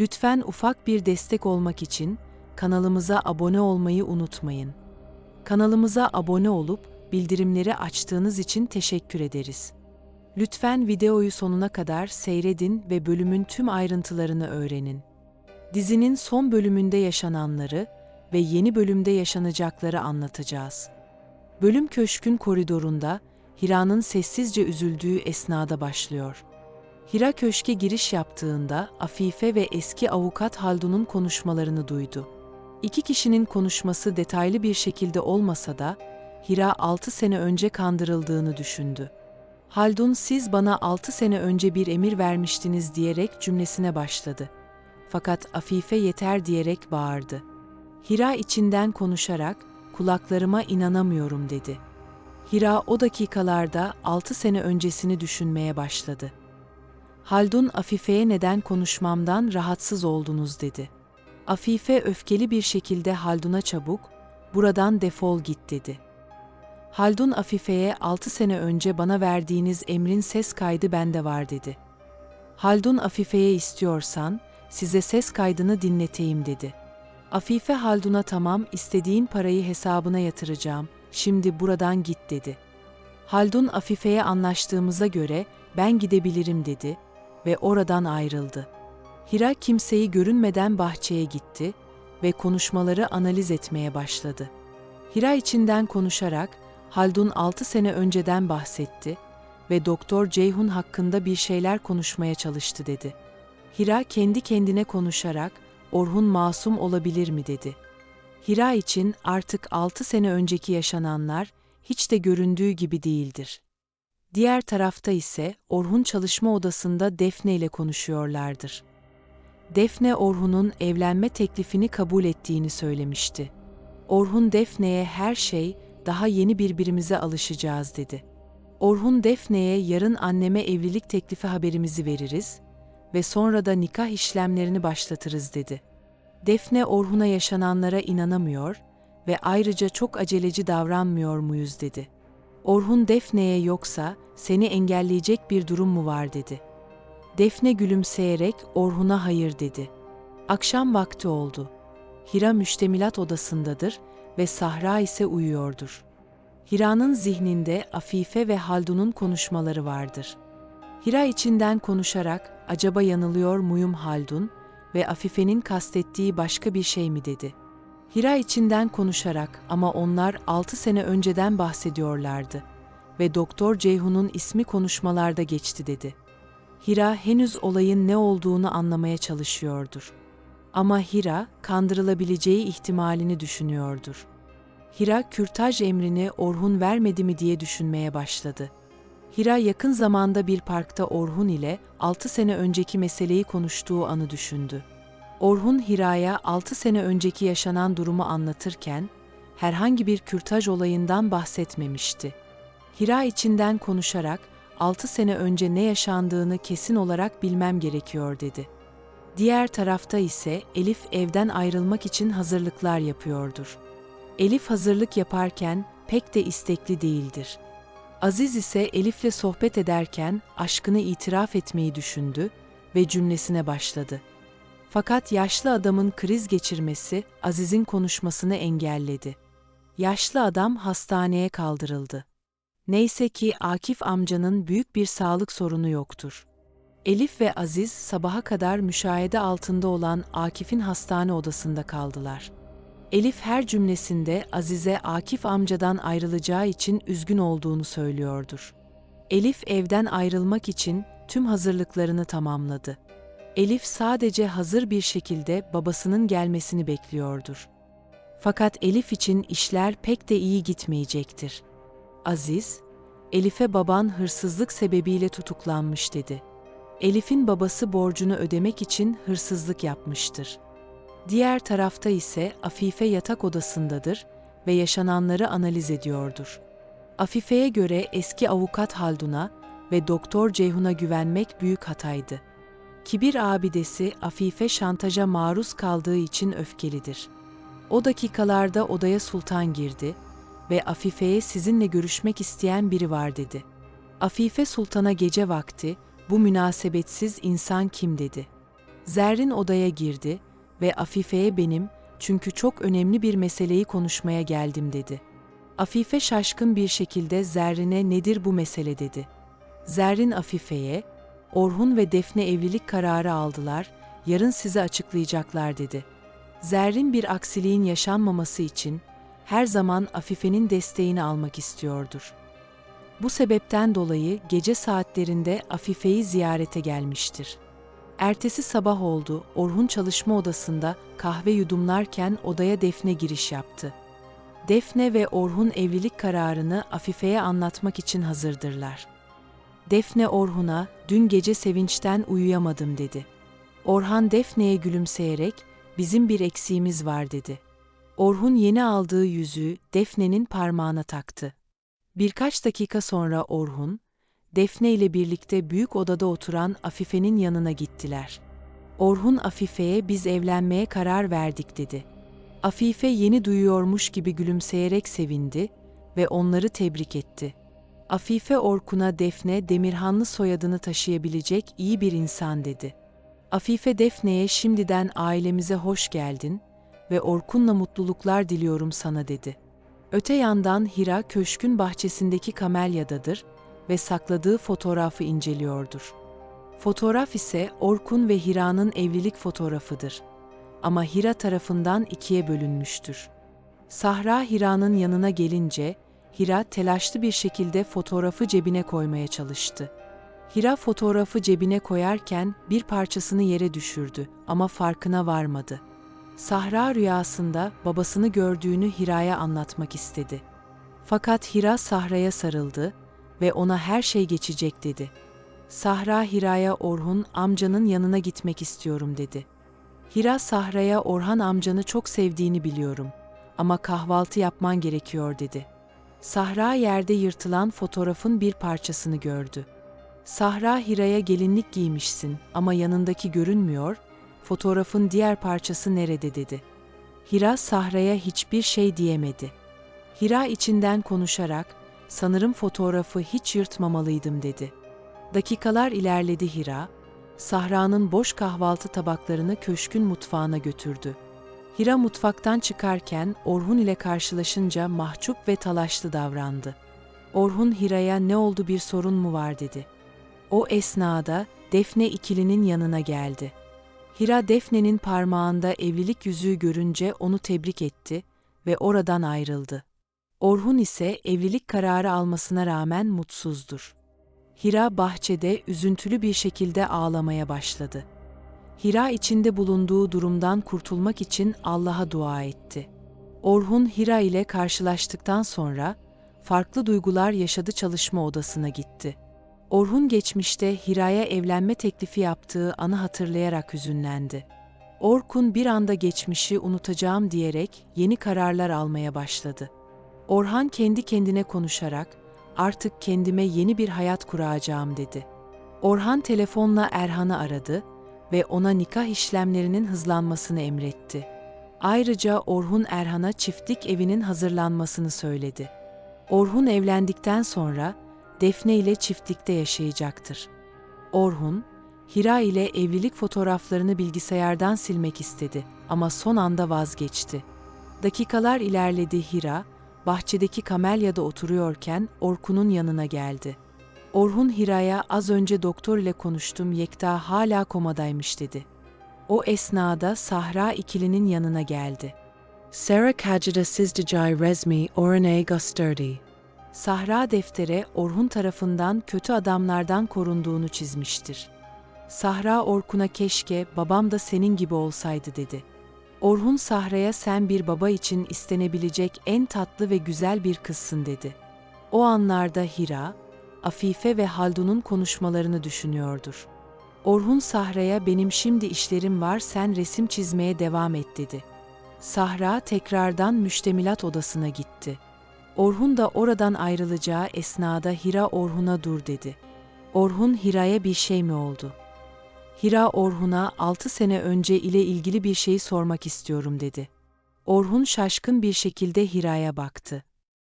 Lütfen ufak bir destek olmak için kanalımıza abone olmayı unutmayın. Kanalımıza abone olup bildirimleri açtığınız için teşekkür ederiz. Lütfen videoyu sonuna kadar seyredin ve bölümün tüm ayrıntılarını öğrenin. Dizinin son bölümünde yaşananları ve yeni bölümde yaşanacakları anlatacağız. Bölüm köşkün koridorunda Hira'nın sessizce üzüldüğü esnada başlıyor. Hira köşke giriş yaptığında Afife ve eski avukat Haldun'un konuşmalarını duydu. İki kişinin konuşması detaylı bir şekilde olmasa da Hira 6 sene önce kandırıldığını düşündü. Haldun siz bana 6 sene önce bir emir vermiştiniz diyerek cümlesine başladı. Fakat Afife yeter diyerek bağırdı. Hira içinden konuşarak kulaklarıma inanamıyorum dedi. Hira o dakikalarda 6 sene öncesini düşünmeye başladı. Haldun Afife'ye neden konuşmamdan rahatsız oldunuz dedi. Afife öfkeli bir şekilde Haldun'a çabuk, buradan defol git dedi. Haldun Afife'ye 6 sene önce bana verdiğiniz emrin ses kaydı bende var dedi. Haldun Afife'ye istiyorsan size ses kaydını dinleteyim dedi. Afife Haldun'a tamam istediğin parayı hesabına yatıracağım, şimdi buradan git dedi. Haldun Afife'ye anlaştığımıza göre ben gidebilirim dedi ve oradan ayrıldı. Hira kimseyi görünmeden bahçeye gitti ve konuşmaları analiz etmeye başladı. Hira içinden konuşarak Haldun 6 sene önceden bahsetti ve Doktor Ceyhun hakkında bir şeyler konuşmaya çalıştı dedi. Hira kendi kendine konuşarak Orhun masum olabilir mi dedi. Hira için artık 6 sene önceki yaşananlar hiç de göründüğü gibi değildir. Diğer tarafta ise Orhun çalışma odasında Defne ile konuşuyorlardır. Defne Orhun'un evlenme teklifini kabul ettiğini söylemişti. Orhun Defne'ye her şey daha yeni birbirimize alışacağız dedi. Orhun Defne'ye yarın anneme evlilik teklifi haberimizi veririz ve sonra da nikah işlemlerini başlatırız dedi. Defne Orhun'a yaşananlara inanamıyor ve ayrıca çok aceleci davranmıyor muyuz dedi. Orhun Defne'ye yoksa seni engelleyecek bir durum mu var dedi. Defne gülümseyerek Orhun'a hayır dedi. Akşam vakti oldu. Hira müştemilat odasındadır ve Sahra ise uyuyordur. Hira'nın zihninde Afife ve Haldun'un konuşmaları vardır. Hira içinden konuşarak acaba yanılıyor muyum Haldun ve Afife'nin kastettiği başka bir şey mi dedi. Hira içinden konuşarak ama onlar altı sene önceden bahsediyorlardı ve Doktor Ceyhun'un ismi konuşmalarda geçti dedi. Hira henüz olayın ne olduğunu anlamaya çalışıyordur. Ama Hira kandırılabileceği ihtimalini düşünüyordur. Hira kürtaj emrini Orhun vermedi mi diye düşünmeye başladı. Hira yakın zamanda bir parkta Orhun ile 6 sene önceki meseleyi konuştuğu anı düşündü. Orhun Hira'ya 6 sene önceki yaşanan durumu anlatırken herhangi bir kürtaj olayından bahsetmemişti. Hira içinden konuşarak 6 sene önce ne yaşandığını kesin olarak bilmem gerekiyor dedi. Diğer tarafta ise Elif evden ayrılmak için hazırlıklar yapıyordur. Elif hazırlık yaparken pek de istekli değildir. Aziz ise Elif'le sohbet ederken aşkını itiraf etmeyi düşündü ve cümlesine başladı. Fakat yaşlı adamın kriz geçirmesi Aziz'in konuşmasını engelledi. Yaşlı adam hastaneye kaldırıldı. Neyse ki Akif amcanın büyük bir sağlık sorunu yoktur. Elif ve Aziz sabaha kadar müşahede altında olan Akif'in hastane odasında kaldılar. Elif her cümlesinde Azize Akif amcadan ayrılacağı için üzgün olduğunu söylüyordur. Elif evden ayrılmak için tüm hazırlıklarını tamamladı. Elif sadece hazır bir şekilde babasının gelmesini bekliyordur. Fakat Elif için işler pek de iyi gitmeyecektir. Aziz, Elif'e baban hırsızlık sebebiyle tutuklanmış dedi. Elif'in babası borcunu ödemek için hırsızlık yapmıştır. Diğer tarafta ise Afife yatak odasındadır ve yaşananları analiz ediyordur. Afife'ye göre eski avukat Haldun'a ve Doktor Ceyhun'a güvenmek büyük hataydı. Kibir abidesi Afife şantaja maruz kaldığı için öfkelidir. O dakikalarda odaya sultan girdi ve Afife'ye sizinle görüşmek isteyen biri var dedi. Afife sultana gece vakti bu münasebetsiz insan kim dedi. Zerrin odaya girdi ve Afife'ye benim çünkü çok önemli bir meseleyi konuşmaya geldim dedi. Afife şaşkın bir şekilde Zerrin'e nedir bu mesele dedi. Zerrin Afife'ye, Orhun ve Defne evlilik kararı aldılar, yarın size açıklayacaklar dedi. Zerrin bir aksiliğin yaşanmaması için her zaman Afife'nin desteğini almak istiyordur. Bu sebepten dolayı gece saatlerinde Afife'yi ziyarete gelmiştir. Ertesi sabah oldu, Orhun çalışma odasında kahve yudumlarken odaya Defne giriş yaptı. Defne ve Orhun evlilik kararını Afife'ye anlatmak için hazırdırlar. Defne Orhun'a, dün gece sevinçten uyuyamadım dedi. Orhan Defne'ye gülümseyerek, bizim bir eksiğimiz var dedi. Orhun yeni aldığı yüzüğü Defne'nin parmağına taktı. Birkaç dakika sonra Orhun, Defne ile birlikte büyük odada oturan Afife'nin yanına gittiler. Orhun Afife'ye biz evlenmeye karar verdik dedi. Afife yeni duyuyormuş gibi gülümseyerek sevindi ve onları tebrik etti. Afife Orkun'a Defne Demirhanlı soyadını taşıyabilecek iyi bir insan dedi. Afife Defne'ye şimdiden ailemize hoş geldin ve Orkun'la mutluluklar diliyorum sana dedi. Öte yandan Hira köşkün bahçesindeki kamelyadadır ve sakladığı fotoğrafı inceliyordur. Fotoğraf ise Orkun ve Hira'nın evlilik fotoğrafıdır. Ama Hira tarafından ikiye bölünmüştür. Sahra Hira'nın yanına gelince, Hira telaşlı bir şekilde fotoğrafı cebine koymaya çalıştı. Hira fotoğrafı cebine koyarken bir parçasını yere düşürdü ama farkına varmadı. Sahra rüyasında babasını gördüğünü Hira'ya anlatmak istedi. Fakat Hira Sahra'ya sarıldı ve ona her şey geçecek dedi. Sahra Hira'ya Orhun amcanın yanına gitmek istiyorum dedi. Hira Sahra'ya Orhan amcanı çok sevdiğini biliyorum ama kahvaltı yapman gerekiyor dedi. Sahra yerde yırtılan fotoğrafın bir parçasını gördü. Sahra Hira'ya gelinlik giymişsin ama yanındaki görünmüyor, fotoğrafın diğer parçası nerede dedi. Hira Sahra'ya hiçbir şey diyemedi. Hira içinden konuşarak, sanırım fotoğrafı hiç yırtmamalıydım dedi. Dakikalar ilerledi Hira, Sahra'nın boş kahvaltı tabaklarını köşkün mutfağına götürdü. Hira mutfaktan çıkarken Orhun ile karşılaşınca mahcup ve talaşlı davrandı. Orhun Hira'ya ne oldu bir sorun mu var dedi. O esnada Defne ikilinin yanına geldi. Hira Defne'nin parmağında evlilik yüzüğü görünce onu tebrik etti ve oradan ayrıldı. Orhun ise evlilik kararı almasına rağmen mutsuzdur. Hira bahçede üzüntülü bir şekilde ağlamaya başladı. Hira içinde bulunduğu durumdan kurtulmak için Allah'a dua etti. Orhun Hira ile karşılaştıktan sonra farklı duygular yaşadı çalışma odasına gitti. Orhun geçmişte Hira'ya evlenme teklifi yaptığı anı hatırlayarak hüzünlendi. Orkun bir anda geçmişi unutacağım diyerek yeni kararlar almaya başladı. Orhan kendi kendine konuşarak artık kendime yeni bir hayat kuracağım dedi. Orhan telefonla Erhan'ı aradı ve ona nikah işlemlerinin hızlanmasını emretti. Ayrıca Orhun Erhan'a çiftlik evinin hazırlanmasını söyledi. Orhun evlendikten sonra Defne ile çiftlikte yaşayacaktır. Orhun, Hira ile evlilik fotoğraflarını bilgisayardan silmek istedi ama son anda vazgeçti. Dakikalar ilerledi Hira, bahçedeki kamelyada oturuyorken Orkun'un yanına geldi. Orhun Hira'ya az önce doktor ile konuştum Yekta hala komadaymış dedi. O esnada Sahra ikilinin yanına geldi. Sarah Kajida Sizdijay Resmi Orane Gusturdi. Sahra deftere Orhun tarafından kötü adamlardan korunduğunu çizmiştir. Sahra Orkun'a keşke babam da senin gibi olsaydı dedi. Orhun Sahra'ya sen bir baba için istenebilecek en tatlı ve güzel bir kızsın dedi. O anlarda Hira, Afife ve Haldun'un konuşmalarını düşünüyordur. Orhun Sahra'ya benim şimdi işlerim var sen resim çizmeye devam et dedi. Sahra tekrardan müştemilat odasına gitti. Orhun da oradan ayrılacağı esnada Hira Orhun'a dur dedi. Orhun Hira'ya bir şey mi oldu? Hira Orhun'a altı sene önce ile ilgili bir şeyi sormak istiyorum dedi. Orhun şaşkın bir şekilde Hira'ya baktı.